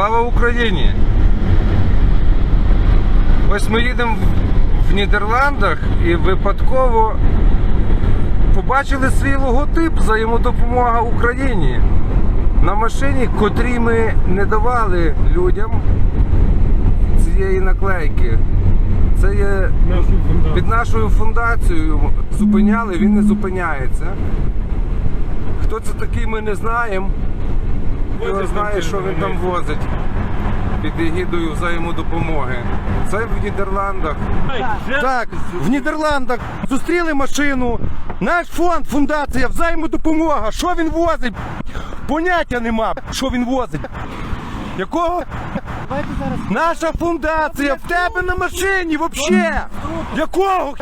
Слава Україні! Ось ми їдемо в- Нідерландах і випадково побачили свій логотип взаємодопомога Україні на машині, котрій ми не давали людям цієї наклейки. Це є під нашою фундацією зупиняли, він не зупиняється. Хто це такий, ми не знаємо. Його знає, що він там возить під егідою взаємодопомоги. Це в Нідерландах. Так, в Нідерландах зустріли машину. Наш фонд, фундація, взаємодопомога. Що він возить? Поняття нема, що він возить. Якого? Давайте зараз. Наша фундація в тебе на машині взагалі. Якого?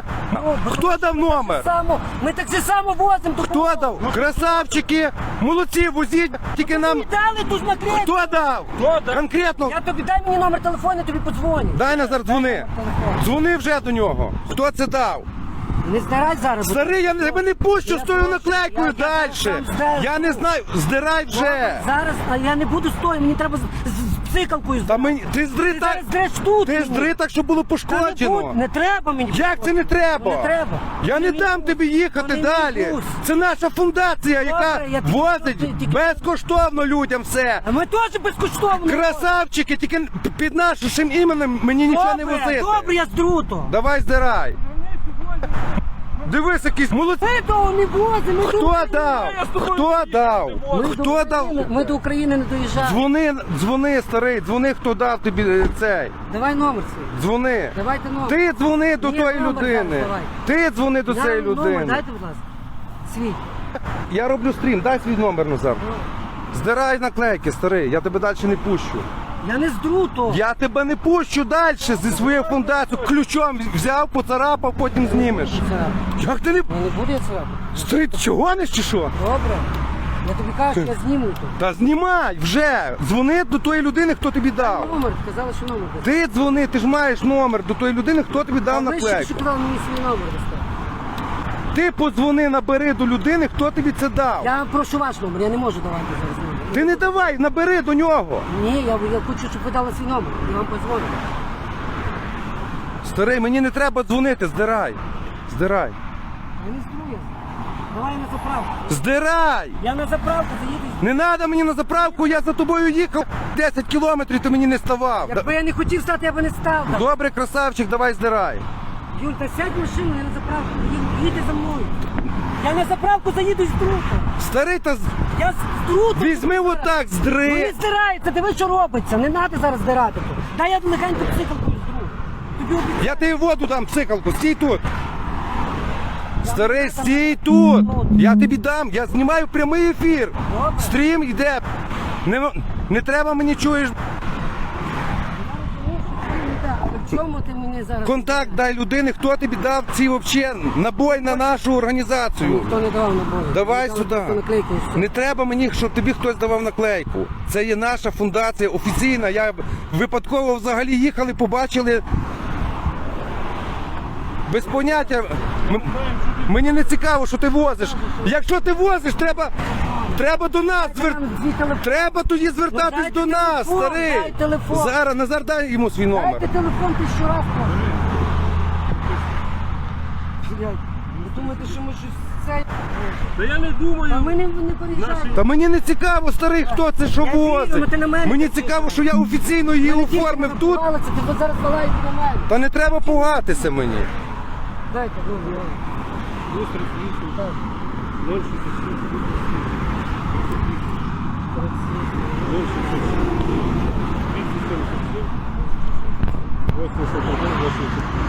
Хто дав номер? Само, ми так же само возимо. Хто дав? Красавчики, молодці, возіть, тільки нам. Дали ту ж наклейку. Хто дав? Конкретно. Я тобі дай мені номер телефону, я тобі подзвоню. Дай Назар, дзвони. Дзвони вже до нього. Хто це дав? Не здирай зараз. Старий, я тебе не пущу з тою наклейкою далі. Я не знаю, здирай вже. Зараз, а я не буду стояти, мені треба з, з, з псикалкою. Та мені ти здри Ти так. зараз здреш тут. Ти мені. здри так, щоб було Та не, будь, пошкоджено. не треба мені. Як це не треба? Не треба. Я не Це дам тобі їхати мій далі. Це наша фундація, яка Добре, я тільки- возить тільки- безкоштовно людям все. А ми теж безкоштовно. Красавчики, тільки під нашим іменем мені нічого не Добре, возити. добре, я здру то. Давай здирай. Дивись, якийсь молодці. Ми того не возимо. ми до Хто України. дав? Хто дав? Ми до Хто дав? України- Ми до України не доїжджаємо. Дзвони, дзвони, старий, дзвони, хто дав тобі е, цей. Давай номер свій. Дзвони. Давайте номер. Ти дзвони до Ні, тої номер людини. давай. Ти дзвони до Я цієї номер, людини. Дайте, будь ласка. Свій. Я роблю стрім, дай свій номер назад. Здирай наклейки, старий, я тебе далі не пущу. Я не здру то. Я тебе не пущу далі зі своєю фундацією. Ключом взяв, поцарапав, потім знімеш. Як ти не. Ну не буду я це. Старий, ти чого не чи що? Добре. Я тобі кажу, я зніму то. Та знімай вже! Дзвони до тої людини, хто тобі дав. Номер, казали, що номер. дасте. Ти дзвони, ти ж маєш номер до тої людини, хто тобі дав ви ще наклейку. що казали мені свій номер дасте. Ти подзвони, набери до людини, хто тобі це дав. Я прошу ваш номер, я не можу давати зараз. Ти не давай, набери до нього. Ні, я, я хочу, щоб ви дали свій номер. Я вам позвоню. Старий, мені не треба дзвонити, здирай. Здирай. Я не здру. Давай я на заправку. Здирай! Я на заправку заїду. Не треба мені на заправку, я за тобою їхав 10 кілометрів, ти мені не ставав. Якби я не хотів стати, я би не став. Добре, красавчик, давай здирай. Юль, та сядь в машину, я на заправку. Їдь, їдь за мною. Я на заправку заїду з друга. Старий та з- Я з друга. візьми отак, Ну здри. не здирається, диви, що робиться. Не треба зараз здирати. тут. Дай я легенько психалку здру. Тобі обіцяю. Я тобі воду дам, псикалку, стій тут. Старий, стій тут. Я тобі дам, я знімаю прямий ефір. Добре. Стрім йде. Не, не треба мені чуєш. Чому ти мені зараз? Контакт дай людини, хто тобі дав ці вообще набой на нашу організацію. Ніхто не давав набою. Давай сюди. Не треба мені, щоб тобі хтось давав наклейку. Це є наша фундація офіційна. Я випадково взагалі їхали, побачили. Без поняття. М- Мені не цікаво, що ти возиш. Якщо ти возиш, треба, треба до нас звер... Треба тоді звертатись Ну, до нас, телефон, старий. телефон. Зараз Назар дай йому свій номер. Дайте телефон тисячу раз. Блядь, ви думаєте, що ми щось це... Та я не думаю. А ми не, не переїжджаємо. Та мені не цікаво, старий, хто це що Я вірю, ну возить. ти на мене Мені цікаво, що я офіційно її оформив тут. Ти зараз балаєте на мене. Та не треба пугатися мені. Дайте, ну, ну. 38, Так. 067, 067, 81, 80.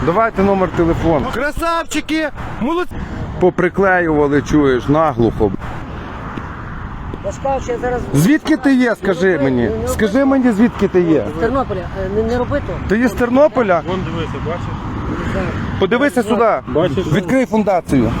Давайте номер телефону. Красавчики! Молодці! Поприклеювали, чуєш, наглухо. Я ж що я зараз... Звідки ти є, скажи мені? Скажи мені, звідки ти є? З Тернополя. Е, Не, не роби то. Ти є з Тернополя? Вон дивися, бачиш? Подивися сюди. Бачиш? Відкрий фундацію.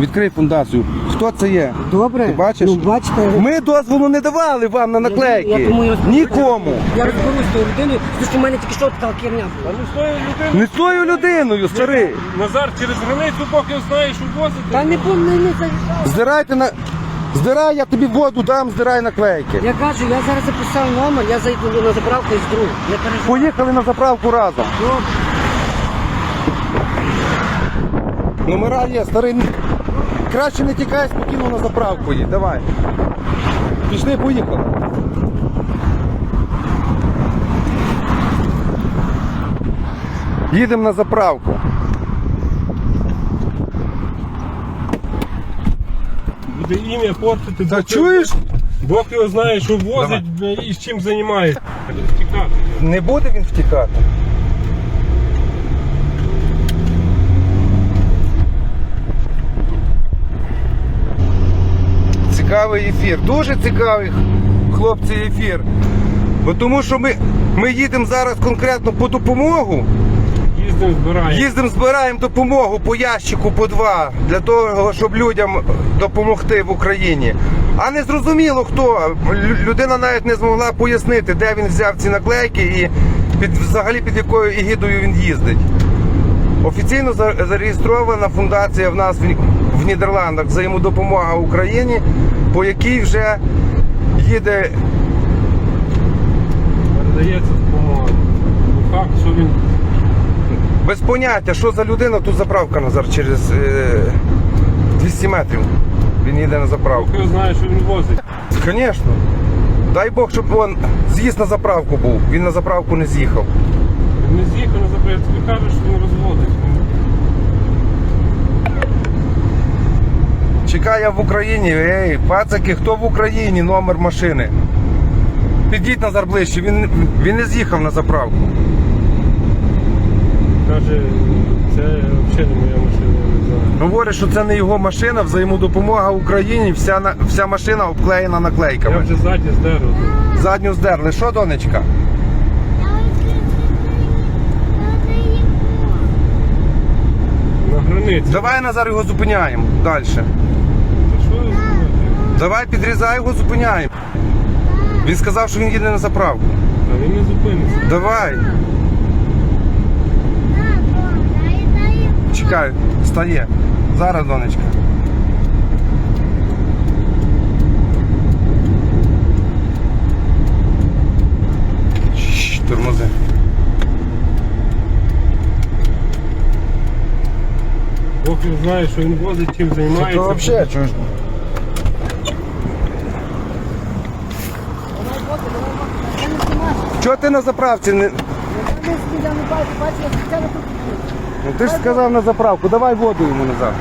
Відкрий фундацію. Хто це є? Добре. Ти бачиш? Ну, бачите. Ми дозволу не давали вам на Я наклейки. тому і. Нікому. Я розберусь з тою людиною, тому що в мене тільки що така херня Та була. не з тою людиною. Не з тою людиною, старий. Назар через границю, поки знаєш, що возити. Та не бу- не, не заїжджав. Здирайте на. Здирай, я тобі воду дам, здирай наклейки. Я кажу, я зараз записав номер, я зайду на заправку із другу. Не переживай. Поїхали на заправку разом. Добре. Номера є, старий. Краще не тікай, спокійно на заправку їдь. Давай. Пішли, поїхали. Їдемо на заправку. Буде ім'я портити. Та чуєш? Бог його знає, що возить і з чим займається. Не буде він втікати. Цікавий ефір, дуже цікавий хлопці ефір. Бо тому що ми, ми їдемо зараз конкретно по допомогу. Їздимо, збираємо. Їздимо, збираємо допомогу по ящику по два для того, щоб людям допомогти в Україні. А не зрозуміло хто. Людина навіть не змогла пояснити, де він взяв ці наклейки і під, взагалі під якою егідою він їздить. Офіційно зареєстрована фундація в нас в Нідерландах взаємодопомога Україні, по якій вже їде Передається допомога. Ну що він без поняття, що за людина тут заправка Назар через е, 200 метрів. Він їде на заправку. Бог його знає, що він возить. Звісно. Дай Бог, щоб він з'їзд на заправку був. Він на заправку не з'їхав. Він не з'їхав на заправку, тобі каже, що він розводить. Чекаю я в Україні. Ей, пацаки, хто в Україні? Номер машини. Підіть Назар ближче, він, він не з'їхав на заправку. Каже, це взагалі не моя машина, я не знаю. Говорить, що це не його машина, взаємодопомога Україні, вся, на- вся машина обклеєна Я наклейками. вже ззаді здеру. Задню здерли. Що, донечка? На границі. Давай Назар його зупиняємо далі. Давай підрізай його, зупиняємо. Він сказав, що він їде на заправку. А він не зупиниться. Давай. Чекай, стає. Зараз, донечка. Шш, Тормози. Бог його знає, що він возить, чим Це займається. то взагалі, чуєш? Я Чого ти на заправці не. Я не бачу, бачу, я спеціально тут. Ну, ти ж сказав на заправку, давай воду йому назад.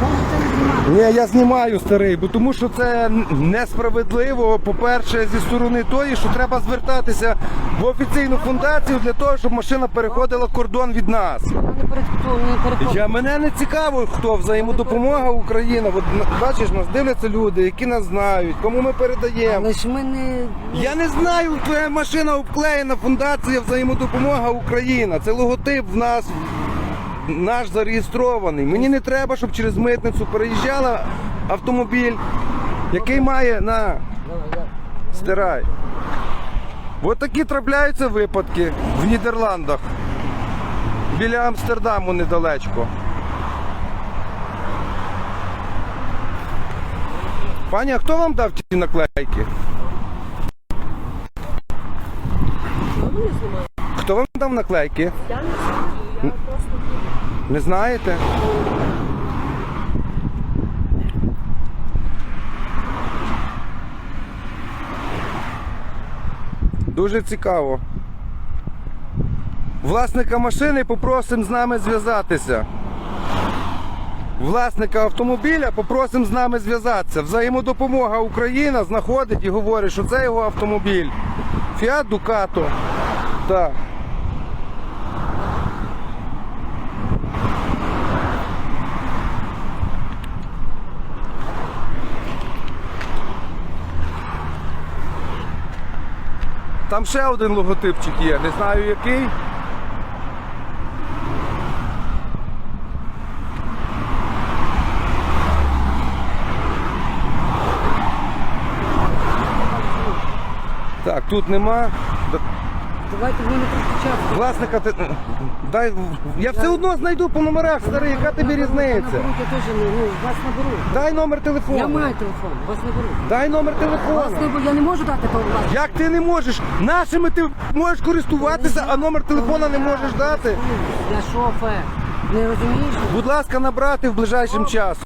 Може це не знімати. Ні, я знімаю старий, бо тому що це несправедливо. По-перше, зі сторони тої, що треба звертатися в офіційну фундацію для того, щоб машина переходила кордон від нас. Я не перед. Я мене не цікаво, хто взаємодопомога Україна. От бачиш, нас дивляться люди, які нас знають, кому ми передаємо. Але ж ми не... Я не знаю, твоя машина обклеєна фундація взаємодопомога Україна. Це логотип в нас наш зареєстрований. Мені не треба, щоб через митницю переїжджала автомобіль, який має на стирай. От такі трапляються випадки в Нідерландах. Біля Амстердаму недалечко. Пані, а хто вам дав ті наклейки? Хто вам дав наклейки? Я не знаю. Не знаєте? Дуже цікаво. Власника машини попросимо з нами зв'язатися. Власника автомобіля попросимо з нами зв'язатися. Взаємодопомога Україна знаходить і говорить, що це його автомобіль. Fiat Ducato. Так. Там ще один логотипчик є, не знаю який. Так, тут нема. Давайте ви не трохи часу. Власника ти. Дай. Я все одно знайду по номерах, старий, яка тобі різниця? Я теж не, ну, вас наберу. Дай номер телефону. Я маю телефон, вас наберу. Дай номер Вас телефону. не я не можу дати того власне. Як ти не можеш? Нашими ти можеш користуватися, а номер телефона не можеш дати? Я шофер. Не розумієш? Будь ласка, набрати в ближайшим часом.